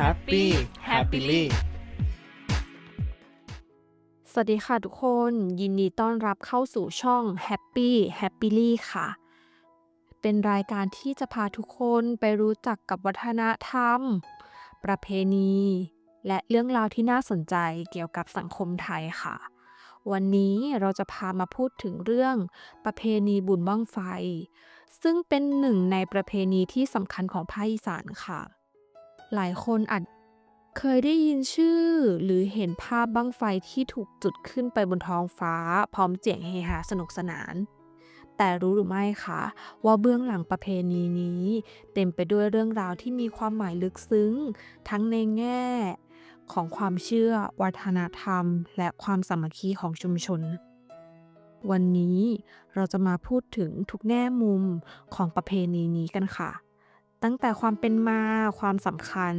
Happy Happily สวัสดีค่ะทุกคน ยินดีต้อนรับเข้าสู่ช่อง Happy Happily ค่ะ เป็นรายการที่จะพาทุกคนไปรู้จักกับวัฒนธรรม ประเพณี และเรื่องราวที่น่าสนใจเกี่ยวกับสังคมไทยค่ะ วันนี้เราจะพามาพูดถึงเรื่องประเพณีบุญบั้งไฟ ซึ่งเป็นหนึ่งในประเพณีที่สำคัญของภาคอีสานค่ะ หลายคนอาจเคยได้ยินชื่อหรือเห็นภาพบั้งไฟที่ถูกจุดขึ้นไปบนท้องฟ้า พร้อมเสียงเฮฮาสนุกสนาน แต่รู้หรือไม่คะว่าเบื้องหลังประเพณีนี้ เต็มไปด้วยเรื่องราวที่มีความหมายลึกซึ้ง ทั้งในแง่ ของความเชื่อ วัฒนธรรม และความสามัคคีของชุมชน วันนี้เราจะมาพูดถึงทุกแง่มุมของประเพณีนี้กันค่ะ ตั้งแต่ความเป็นมาความสำคัญ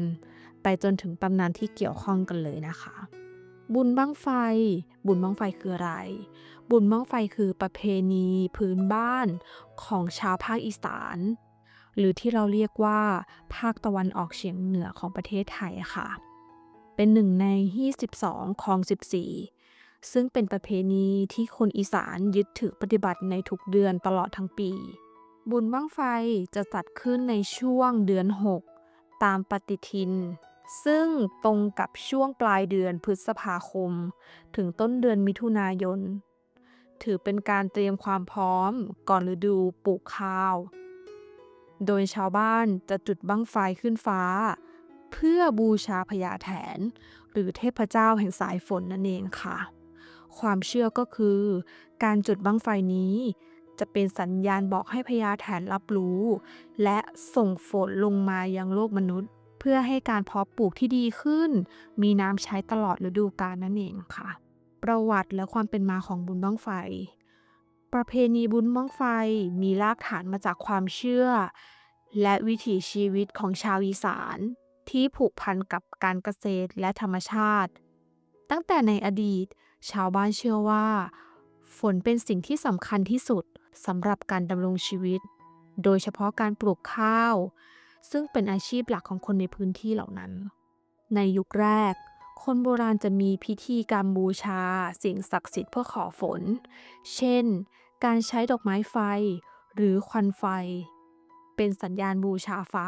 ไปจนถึงตำนานที่เกี่ยวข้องกันเลยนะคะ บุญบั้งไฟ บุญบั้งไฟคืออะไร บุญบั้งไฟคือประเพณีพื้นบ้านของชาวภาคอีสาน หรือที่เราเรียกว่า ภาคตะวันออกเฉียงเหนือของประเทศไทยค่ะ เป็นหนึ่งใน 22ของ 14ซึ่งเป็นประเพณีที่คนอีสานยึดถือปฏิบัติในทุกเดือนตลอดทั้งปี บุญบั้งไฟจะจัดขึ้นในช่วงเดือน 6 ตามปฏิทิน ซึ่งตรงกับช่วงปลายเดือนพฤษภาคม ถึงต้นเดือนมิถุนายน ถือเป็นการเตรียมความพร้อมก่อนฤดูปลูกข้าว โดยชาวบ้านจะจุดบั้งไฟขึ้นฟ้า เพื่อบูชาพญาแถน หรือเทพเจ้าแห่งสายฝนนั่นเองค่ะ ความเชื่อก็คือ การจุดบั้งไฟนี้ จะเป็นสัญญาณบอกให้พญาแถนรับรู้ และส่งฝนลงมายังโลกมนุษย์ เพื่อให้การเพาะปลูกที่ดีขึ้น มีน้ำใช้ตลอดฤดูกาลนั่นเองค่ะ ประวัติและความเป็นมาของบุญบั้งไฟ ประเพณีบุญบั้งไฟมีรากฐานมาจากความเชื่อ และวิถีชีวิตของชาวอีสาน ที่ผูกพันกับการเกษตรและธรรมชาติ ตั้งแต่ในอดีต ชาวบ้านเชื่อว่า ฝนเป็นสิ่งที่สำคัญที่สุดสำหรับการดำรงชีวิต โดยเฉพาะการปลูกข้าว ซึ่งเป็นอาชีพหลักของคนในพื้นที่เหล่านั้น ในยุคแรก คนโบราณจะมีพิธีกรรมบูชา สิ่งศักดิ์สิทธิ์เพื่อขอฝน เช่น การใช้ดอกไม้ไฟ หรือควันไฟ เป็นสัญญาณบูชาฟ้า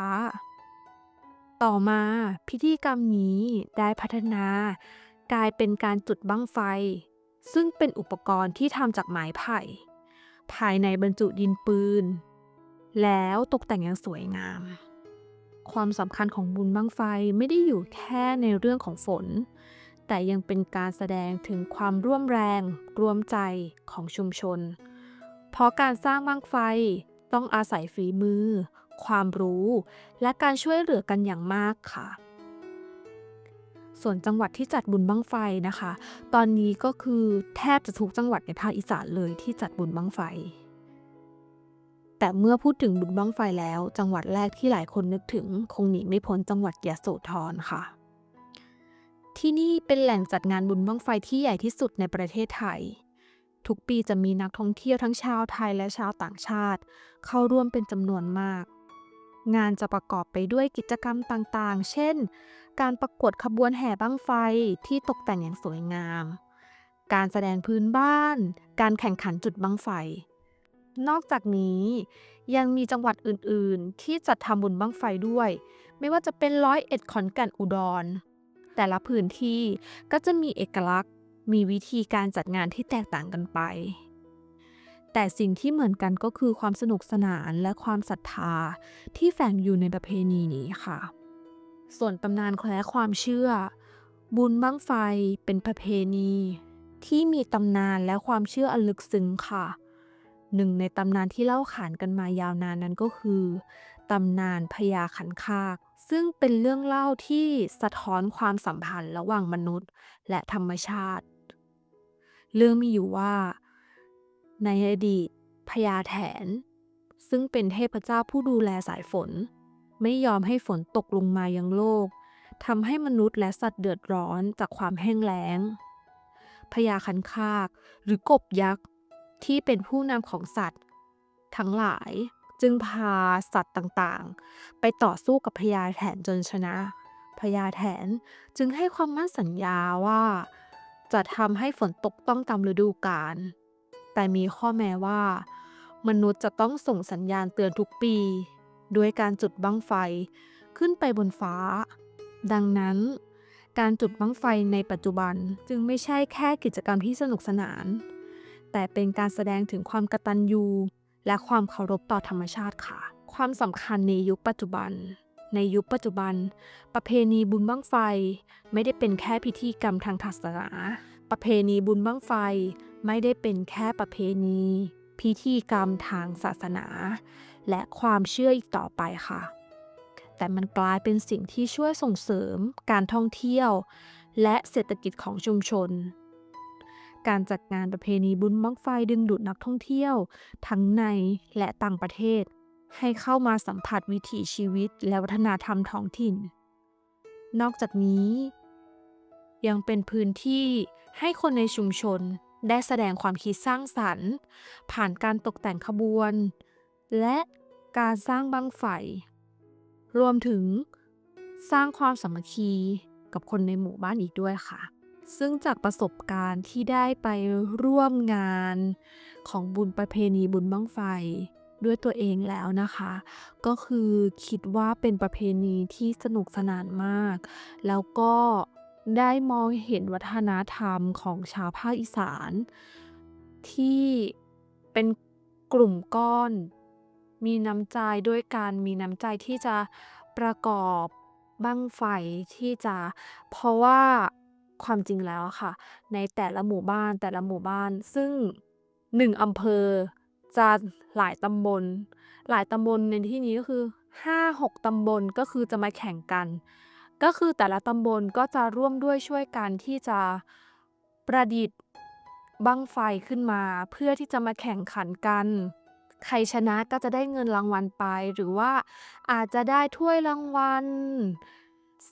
ต่อมาพิธีกรรมนี้ได้พัฒนากลายเป็นการจุดบั้งไฟ ซึ่งเป็นอุปกรณ์ที่ทำจากไม้ไผ่ ภายในบรรจุดินปืน แล้วตกแต่งอย่างสวยงาม ความสำคัญของบุญบั้งไฟไม่ได้อยู่แค่ในเรื่องของฝน แต่ยังเป็นการแสดงถึงความร่วมแรง รวมใจของชุมชน เพราะการสร้างบั้งไฟต้องอาศัยฝีมือ ความรู้ และการช่วยเหลือกันอย่างมากค่ะ ส่วนจังหวัดที่จัดบุญบั้งไฟนะคะ ตอนนี้ก็คือแทบจะทุกจังหวัดในภาคอีสานเลยที่จัดบุญบั้งไฟ แต่เมื่อพูดถึงบุญบั้งไฟแล้ว จังหวัดแรกที่หลายคนนึกถึง คงหนีไม่พ้นจังหวัดยโสธรค่ะ ที่นี่เป็นแหล่งจัดงานบุญบั้งไฟที่ใหญ่ที่สุดในประเทศไทย ทุกปีจะมีนักท่องเที่ยวทั้งชาวไทยและชาวต่างชาติ เข้าร่วมเป็นจำนวนมาก งานจะประกอบไปด้วยกิจกรรมต่างๆ เช่น การประกวดขบวนแห่บั้งไฟที่ตกแต่งอย่างสวยงาม การแสดงพื้นบ้าน การแข่งขันจุดบั้งไฟ นอกจากนี้ยังมีจังหวัดอื่นๆ ที่จัดทำบุญบั้งไฟด้วย ไม่ว่าจะเป็นร้อยเอ็ดขอนแก่นอุดร แต่ละพื้นที่ก็จะมีเอกลักษณ์ มีวิธีการจัดงานที่แตกต่างกันไป แต่สิ่งที่เหมือนกันก็คือความสนุกสนานและความศรัทธาที่แฝงอยู่ในประเพณีนี้ค่ะ ส่วนตำนานและความเชื่อ บุญบั้งไฟเป็นประเพณี ที่มีตำนานและความเชื่ออันลึกซึ้งค่ะ หนึ่งในตำนานที่เล่าขานกันมายาวนานนั้นก็คือตำนานพญาขันคาก ซึ่งเป็นเรื่องเล่าที่สะท้อนความสัมพันธ์ระหว่างมนุษย์ และธรรมชาติ เรื่องมีอยู่ว่า ในอดีตพญาแถน ซึ่งเป็นเทพเจ้าผู้ดูแลสายฝน ไม่ยอมให้ฝนตกลงมายังโลกทำให้มนุษย์และสัตว์เดือดร้อนจากความแห้งแล้งพญาคันคากหรือกบยักษ์ที่เป็นผู้นำของสัตว์ ทั้งหลายจึงพาสัตว์ต่างๆ ไปต่อสู้กับพญาแถนจนชนะพพญาแถนจึงให้ความมั่นสัญญาว่า จะทำให้ฝนตกต้องตามฤดูกาล แต่มีข้อแม้ว่า มนุษย์จะต้องส่งสัญญาณเตือนทุกปี ด้วยการจุดบั้งไฟขึ้นไปบนฟ้า ดังนั้นการจุดบั้งไฟในปัจจุบันจึงไม่ใช่แค่กิจกรรมที่สนุกสนาน แต่เป็นการแสดงถึงความกตัญญูและความเคารพต่อธรรมชาติค่ะ ความสำคัญในยุคปัจจุบัน ในยุคปัจจุบัน ประเพณีบุญบั้งไฟ ไม่ได้เป็นแค่พิธีกรรมทางศาสนา ประเพณีบุญบั้งไฟไม่ได้เป็นแค่ประเพณี พิธีกรรมทางศาสนา และความเชื่ออีกต่อไปค่ะ แต่มันกลายเป็นสิ่งที่ช่วยส่งเสริมการท่องเที่ยว และเศรษฐกิจของชุมชน การจัดงานประเพณีบุญบั้งไฟดึงดูดนักท่องเที่ยว ทั้งในและต่างประเทศ ให้เข้ามาสัมผัสวิถีชีวิตและวัฒนธรรมท้องถิ่น นอกจากนี้ ยังเป็นพื้นที่ให้คนในชุมชนได้แสดงความคิดสร้างสรรค์ ผ่านการตกแต่งขบวน และการสร้างบั้งไฟ รวมถึงสร้างความสามัคคีกับคนในหมู่บ้านอีกด้วยค่ะ ซึ่งจากประสบการณ์ที่ได้ไปร่วมงานของบุญประเพณีบุญบั้งไฟด้วยตัวเองแล้วนะคะ ก็คือคิดว่าเป็นประเพณีที่สนุกสนานมาก แล้วก็ ได้มองเห็นวัฒนธรรมของชาวภาคอีสาน ที่เป็นกลุ่มก้อน มีน้ำใจด้วยกันมีน้ำใจที่จะประกอบบั้งไฟที่จะเพราะว่าความจริงแล้วค่ะ ในแต่ละหมู่บ้านแต่ละหมู่บ้าน ซึ่งหนึ่งอำเภอจะหลายตำบล หลายตำบลในที่นี้ก็คือ5-6ตำบลก็คือจะมาแข่งกัน ก็คือแต่ละตำบลก็จะร่วมด้วยช่วยกันที่จะประดิษฐ์บั้งไฟขึ้นมา เพื่อที่จะมาแข่งขันกัน ใครชนะก็จะได้เงินรางวัลไป หรือว่าอาจจะได้ถ้วยรางวัล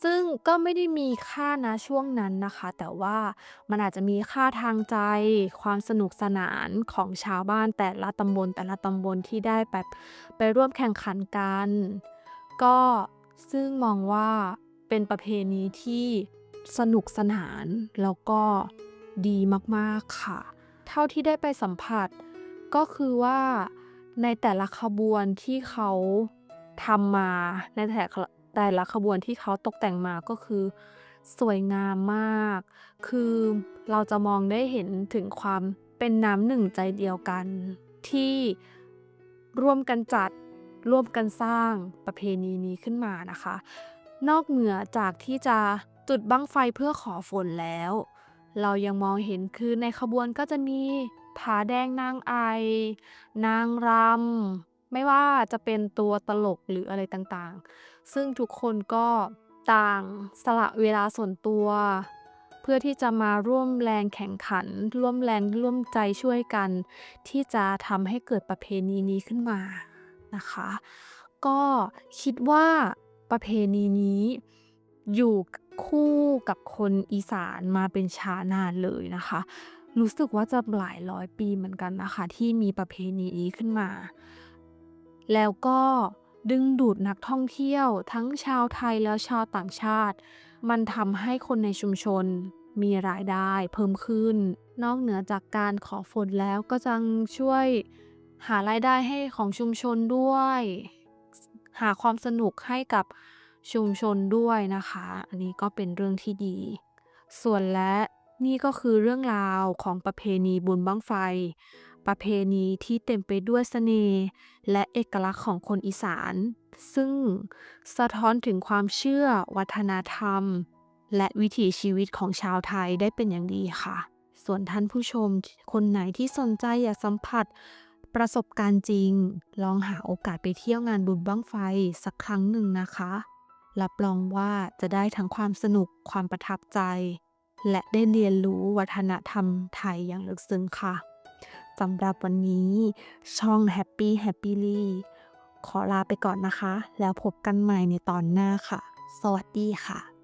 ซึ่งก็ไม่ได้มีค่าณช่วงนั้นนะคะ แต่ว่ามันอาจจะมีค่าทางใจ ความสนุกสนานของชาวบ้านแต่ละตำบล แต่ละตำบลที่ได้แบบไปร่วมแข่งขันกัน ก็ซึ่งมองว่า เป็นประเพณีที่สนุกสนานแล้วก็ดีมากๆค่ะ เท่าที่ได้ไปสัมผัส ก็คือว่าในแต่ละขบวนที่เขาทำมาในแต่ละแต่ละขบวนที่เขาตกแต่งมาก็คือ สวยงามมาก คือเราจะมองได้เห็นถึงความเป็นน้ำหนึ่งใจเดียวกัน ที่ร่วมกันจัดร่วมกันสร้างประเพณีนี้ขึ้นมานะคะ นอกเหนือจากที่จะจุดบั้งไฟเพื่อขอฝนแล้ว เรายังมองเห็นคือในขบวนก็จะมีผาแดงนางไอ นางรำไม่ว่าจะเป็นตัวตลกหรืออะไรต่างๆ ซึ่งทุกคนก็ต่างสละเวลาส่วนตัว เพื่อที่จะมาร่วมแรงแข่งขัน ร่วมแรงร่วมใจช่วยกัน ที่จะทำให้เกิดประเพณีนี้ขึ้นมานะคะ ก็คิดว่า ประเพณีนี้ อยู่คู่กับคนอีสานมาเป็นช้านานเลยนะคะ รู้สึกว่าจะหลายร้อยปีเหมือนกันนะคะ ที่มีประเพณีนี้ขึ้นมา แล้วก็ดึงดูดนักท่องเที่ยวทั้งชาวไทยแล้วชาวต่างชาติ มันทำให้คนในชุมชนมีรายได้เพิ่มขึ้น นอกเหนือจากการขอฝนแล้วก็จังช่วยหารายได้ให้ของชุมชนด้วย หาความสนุกให้กับชุมชนด้วยนะคะ อันนี้ก็เป็นเรื่องที่ดี ส่วนและนี่ก็คือเรื่องราวของประเพณีบุญบั้งไฟ ประเพณีที่เต็มไปด้วยเสน่ห์และเอกลักษณ์ของคนอีสาน ซึ่งสะท้อนถึงความเชื่อ วัฒนธรรม และวิถีชีวิตของชาวไทยได้เป็นอย่างดีค่ะ ส่วนท่านผู้ชมคนไหนที่สนใจอยากสัมผัส ประสบการณ์จริง ลองหาโอกาสไปเที่ยวงานบุญบั้งไฟสักครั้งหนึ่งนะคะ รับรองว่าจะได้ทั้งความสนุกความประทับใจ และได้เรียนรู้วัฒนธรรมไทยอย่างลึกซึ้งค่ะสำหรับวันนี้ช่อง Happy Happily ขอลาไปก่อนนะคะ แล้วพบกันใหม่ในตอนหน้าค่ะ สวัสดีค่ะ